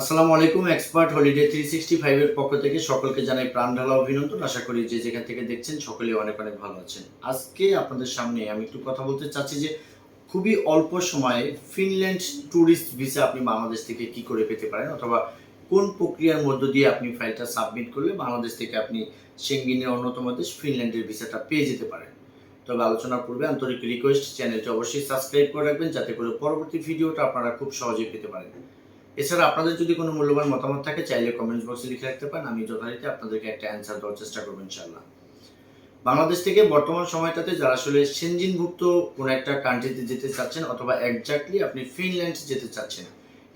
আসসালামু আলাইকুম, expert holiday three sixty ফাইভের পক্ষ থেকে সকলকে জানাই প্রাণ ঢালা অভিনন্দন। আশা করি যে যেখান থেকে দেখছেন সকলেই অনেক অনেক ভালো আছেন। আজকে আপনাদের সামনে আমি একটু কথা বলতে চাচ্ছি যে, খুবই অল্প সময়ে ফিনল্যান্ড ট্যুরিস্ট ভিসা আপনি বাংলাদেশ থেকে কি করে পেতে পারেন অথবা কোন প্রক্রিয়ার মধ্য দিয়ে আপনি ফাইলটা সাবমিট করলে বাংলাদেশ থেকে আপনি সেঙ্গিনের অন্যতম দেশ ফিনল্যান্ডের ভিসাটা পেয়ে যেতে পারেন। তবে আলোচনার পূর্বে আন্তরিক রিকোয়েস্ট চ্যানেলটি অবশ্যই সাবস্ক্রাইব করে রাখবেন, যাতে করে পরবর্তী ভিডিওটা আপনারা খুব সহজেই পেতে পারেন। এছাড়া আপনাদের যদি কোনো মূল্যবান মতামত থাকে, চাইলে কমেন্টস বক্সে লিখে রাখতে পারেন। আমি যথারীতি আপনাদেরকে একটা অ্যান্সার দেওয়ার চেষ্টা করব ইনশাল্লাহ বাংলাদেশ থেকে বর্তমান সময়টাতে যারা আসলে সেনজিনভুক্ত কোনো একটা কান্ট্রিতে যেতে চাচ্ছেন অথবা একজাক্টলি আপনি ফিনল্যান্ড যেতে চাচ্ছেন,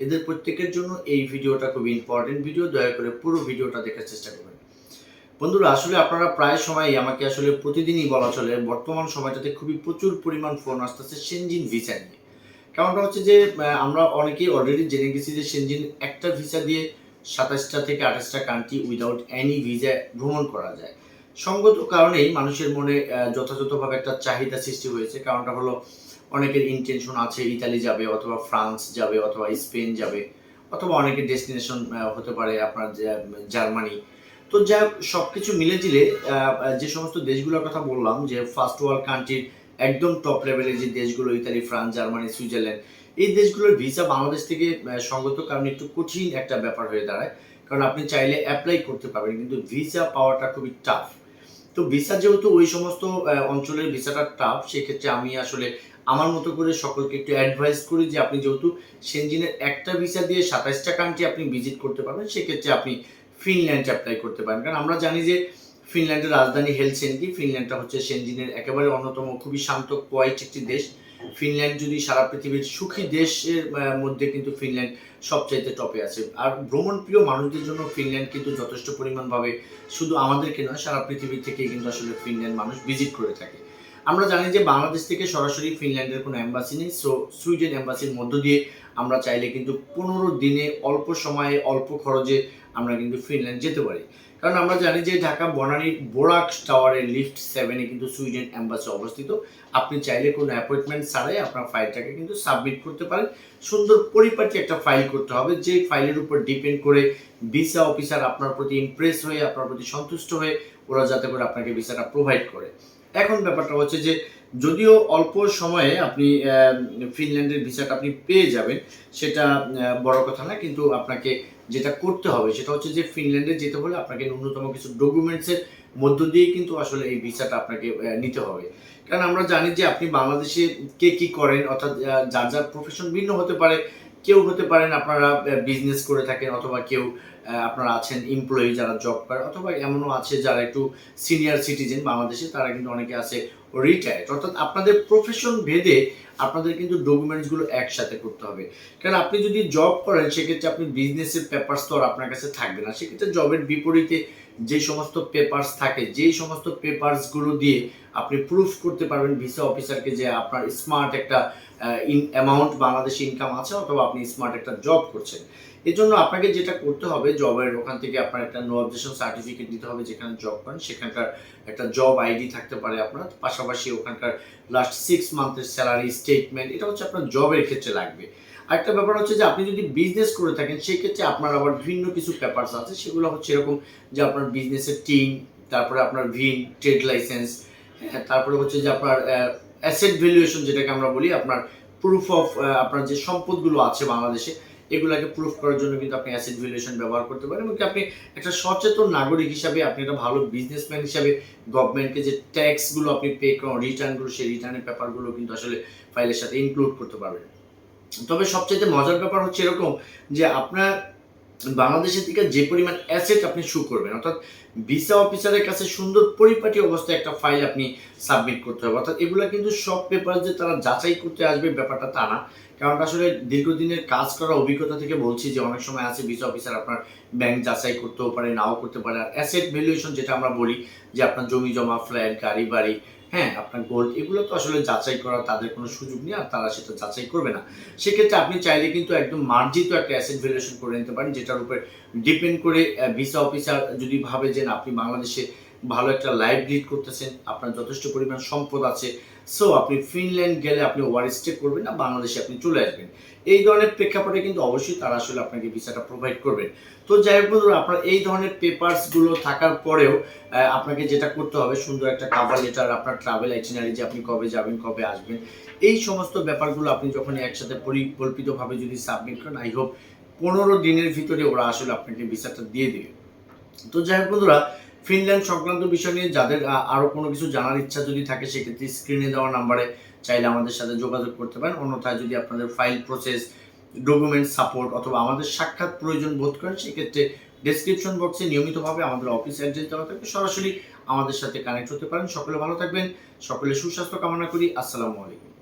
এদের প্রত্যেকের জন্য এই ভিডিওটা খুবই ইম্পর্টেন্ট ভিডিও দয়া করে পুরো ভিডিওটা দেখার চেষ্টা করবেন। বন্ধুরা, আসলে আপনারা প্রায় সময় আমাকে আসলে প্রতিদিনই বলা চলে, বর্তমান সময়টাতে খুবই প্রচুর পরিমাণ ফোন আসতেছে সেনজিন ভিসা নিয়ে। কারণটা হচ্ছে যে আমরা অনেকেই অলরেডি জেনে গেছি যে সেনজিন একটা ভিসা দিয়ে সাতাশটা থেকে আঠাশটা কান্ট্রি উইদাউট এনি ভিসা ভ্রমণ করা যায়। সঙ্গত কারণেই মানুষের মনে যথাযথভাবে একটা চাহিদা সৃষ্টি হয়েছে। কারণটা হলো অনেকের ইন্টেনশন আছে ইতালি যাবে অথবা ফ্রান্স যাবে অথবা স্পেন যাবে অথবা অনেকের ডেস্টিনেশন হতে পারে আপনার জার্মানি তো যা সব কিছু মিলে জিলে যে সমস্ত দেশগুলোর কথা বললাম যে ফার্স্ট ওয়ার্ল্ড কান্ট্রির একদম টপ লেভেলের যে দেশগুলো ইতালি ফ্রান্স জার্মানি সুইজারল্যান্ড এই দেশগুলোর ভিসা বাংলাদেশ থেকে সঙ্গত কারণে একটু কঠিন একটা ব্যাপার হয়ে দাঁড়ায়। কারণ আপনি চাইলে অ্যাপ্লাই করতে পারবেন, কিন্তু ভিসা পাওয়াটা খুবই টাফ তো ভিসা যেহেতু ওই সমস্ত অঞ্চলের ভিসাটা টাফ সেক্ষেত্রে আমি আসলে আমার মতো করে সকলকে একটু অ্যাডভাইস করি যে আপনি যেহেতু সেনজিনের একটা ভিসা দিয়ে সাতাশটা কান্ট্রি আপনি ভিজিট করতে পারবেন, সেক্ষেত্রে আপনি ফিনল্যান্ড অ্যাপ্লাই করতে পারেন। কারণ আমরা জানি যে ফিনল্যান্ডের রাজধানী হেলসেনকি ফিনল্যান্ডটা হচ্ছে সেনজিনের একেবারে অন্যতম খুবই শান্ত, কোয়াইট একটি দেশ। ফিনল্যান্ড যদি সারা পৃথিবীর সুখী দেশের মধ্যে কিন্তু ফিনল্যান্ড সবচাইতে টপে আছে। আর ভ্রমণ প্রিয় মানুষদের জন্য ফিনল্যান্ড কিন্তু যথেষ্ট পরিমাণভাবে শুধু আমাদেরকে নয়, সারা পৃথিবী থেকে কিন্তু আসলে ফিনল্যান্ড মানুষ ভিজিট করে থাকে। আমরা জানি যে বাংলাদেশ থেকে সরাসরি ফিনল্যান্ডের কোনো অ্যাম্বাসি নেই সো সুইডেন অ্যাম্বাসির মধ্য দিয়ে আমরা চাইলে কিন্তু পনেরো দিনে অল্প সময়ে, অল্প খরচে আমরা কিন্তু ফিনল্যান্ড যেতে পারি। কারণ আমরা জানি যে ঢাকা বনানীর বোরাক টাওয়ারের লিফট সেভেনে কিন্তু সুইডেন অ্যাম্বাসি অবস্থিত। আপনি চাইলে কোনো অ্যাপয়েন্টমেন্ট ছাড়াই আপনার ফাইলটাকে কিন্তু সাবমিট করতে পারেন। সুন্দর পরিপাটি একটা ফাইল করতে হবে, যে ফাইলের উপর ডিপেন্ড করে ভিসা অফিসার আপনার প্রতি ইমপ্রেস হয়ে, আপনার প্রতি সন্তুষ্ট হয়ে ওরা যাতে করে আপনাকে ভিসাটা প্রোভাইড করে। এখন ব্যাপারটা হচ্ছে যে যদিও অল্প সময়ে আপনি ফিনল্যান্ডের ভিসাটা আপনি পেয়ে যাবেন, সেটা বড় কথা না, কিন্তু আপনাকে যেটা করতে হবে সেটা হচ্ছে যে ফিনল্যান্ডে যেতে হলে আপনাকে ন্যূনতম কিছু ডকুমেন্টসের মধ্য দিয়ে কিন্তু আসলে এই ভিসাটা আপনাকে নিতে হবে। কারণ আমরা জানি যে আপনি বাংলাদেশে কে কি করেন, অর্থাৎ যার যার প্রফেশন ভিন্ন হতে পারে কেউ হতে পারেন আপনারা বিজনেস করে থাকেন অথবা কেউ আপনারা আছেন এমপ্লয়ি যারা জব করেন অথবা এমনও আছে যারা একটু সিনিয়র সিটিজেন বাংলাদেশে, তারা কিন্তু অনেকে আছে রিটায়ার্ড অর্থাৎ আপনাদের প্রফেশন ভেদে আপনাদের কিন্তু ডকুমেন্টসগুলো একসাথে করতে হবে। কারণ আপনি যদি জব করেন, সেক্ষেত্রে আপনি বিজনেসের পেপারস তো আর আপনার কাছে থাকবে না। সেক্ষেত্রে জবের বিপরীতে যে সমস্ত পেপারস থাকে, যেই সমস্ত পেপারসগুলো দিয়ে আপনি প্রুফ করতে পারবেন ভিসা অফিসারকে যে আপনার স্মার্ট একটা ইন অ্যামাউন্ট বাংলাদেশে ইনকাম আছে, অথবা আপনি স্মার্ট একটা জব করছেন। এর জন্য আপনাকে যেটা করতে হবে জবের ওখান থেকে আপনার একটা নো অবজেকশন সার্টিফিকেট দিতে হবে যেখানে জব করেন সেখানকার একটা জব আইডি থাকতে পারে আপনার। পাশাপাশি ওখানকার লাস্ট সিক্স মান্থের স্যালারি স্টেটমেন্ট এটা হচ্ছে আপনার জবের ক্ষেত্রে লাগবে। আরেকটা ব্যাপার হচ্ছে যে আপনি যদি বিজনেস করে থাকেন, সেক্ষেত্রে আপনার আবার ভিন্ন কিছু পেপারস আছে। সেগুলো হচ্ছে এরকম যে আপনার বিজনেসের টিম তারপরে আপনার ভিন ট্রেড লাইসেন্স তারপরে হচ্ছে যে আপনার অ্যাসেট ভ্যালুয়েশন যেটাকে আমরা বলি, আপনার প্রুফ অফ আপনার যে সম্পদগুলো আছে বাংলাদেশে এগুলাকে প্রুফ করার জন্য কিন্তু আপনি অ্যাসেট ভ্যালুয়েশন ব্যবহার করতে পারেন এবং আপনি একটা সচেতন নাগরিক হিসাবে আপনি একটা ভালো বিজনেসম্যান হিসাবে গভর্নমেন্টকে যে ট্যাক্সগুলো আপনি পে করেন রিটার্নগুলো সেই রিটার্নের পেপারগুলো কিন্তু আসলে ফাইলের সাথে ইনক্লুড করতে পারবেন। তবে সবচেয়ে মজার ব্যাপার হচ্ছে এরকম যে আপনার বাংলাদেশের দিকে যে পরিমাণ অ্যাসেট আপনি শু করবেন, অর্থাৎ ভিসা অফিসারের কাছে সুন্দর পরিপাটি অবস্থায় একটা ফাইল আপনি সাবমিট করতে হবে। অর্থাৎ এগুলো কিন্তু সব পেপার যে তারা যাচাই করতে আসবে ব্যাপারটা তা না। কারণ আসলে দীর্ঘদিনের কাজ করার অভিজ্ঞতা থেকে বলছি যে অনেক সময় আছে ভিসা অফিসার আপনার ব্যাংক যাচাই করতেও পারে, নাও করতে পারে। আর অ্যাসেট ভ্যালুয়েশন যেটা আমরা বলি, যে আপনার জমি জমা ফ্ল্যাট গাড়ি বাড়ি হ্যাঁ আপনার গোল্ড এগুলো তো আসলে যাচাই করার তাদের কোনো সুযোগ নেই, আর তারা সেটা যাচাই করবে না। সেক্ষেত্রে আপনি চাইলে কিন্তু একদম মার্জিত একটা অ্যাসেট ভ্যালুয়েশন করে নিতে পারেন, যেটার উপর ডিপেন্ড করে ভিসা অফিসার যদি ভাবে যে আপনি বাংলাদেশে ভালো একটা লাইফ লিড করতেছেন, আপনার যথেষ্ট পরিমাণ সম্পদ আছে সো আপনি ফিনল্যান্ড গেলে আপনি ওভার স্টে করবেন না, বাংলাদেশে আপনি চলে আসবেন। এই ধরনের প্রেক্ষাপটে কিন্তু অবশ্যই তারা আসলে আপনাকে ভিসাটা প্রোভাইড করবেন তো যাই হোক বন্ধুরা, আপনার এই ধরনের পেপারসগুলো থাকার পরেও আপনাকে যেটা করতে হবে, সুন্দর একটা কাভার লেটার আপনার ট্রাভেল আইটিনারি যে আপনি কবে যাবেন, কবে আসবেন, এই সমস্ত ব্যাপারগুলো আপনি যখন একসাথে পরিকল্পিতভাবে যদি সাবমিট করেন আই হোপ পনেরো দিনের ভিতরে ওরা আসলে আপনাকে ভিসাটা দিয়ে দেবে। তো যাই হোক বন্ধুরা ফিনল্যান্ড সংক্রান্ত বিষয় নিয়ে যাদের আহ, আরও কোনো কিছু জানার ইচ্ছা যদি থাকে সেক্ষেত্রে স্ক্রিনে দেওয়া নাম্বারে চাইলে আমাদের সাথে যোগাযোগ করতে পারেন। অন্যথায় যদি আপনাদের ফাইল প্রসেস ডকুমেন্ট সাপোর্ট অথবা আমাদের সাক্ষাৎ প্রয়োজন বোধ করেন সেক্ষেত্রে ডেসক্রিপশন বক্সে নিয়মিতভাবে আমাদের অফিস অ্যাড্রেস দেওয়া থাকবে সরাসরি আমাদের সাথে কানেক্ট হতে পারেন। সকলে ভালো থাকবেন। সকলে সুস্বাস্থ্য কামনা করি। আসসালামু আলাইকুম।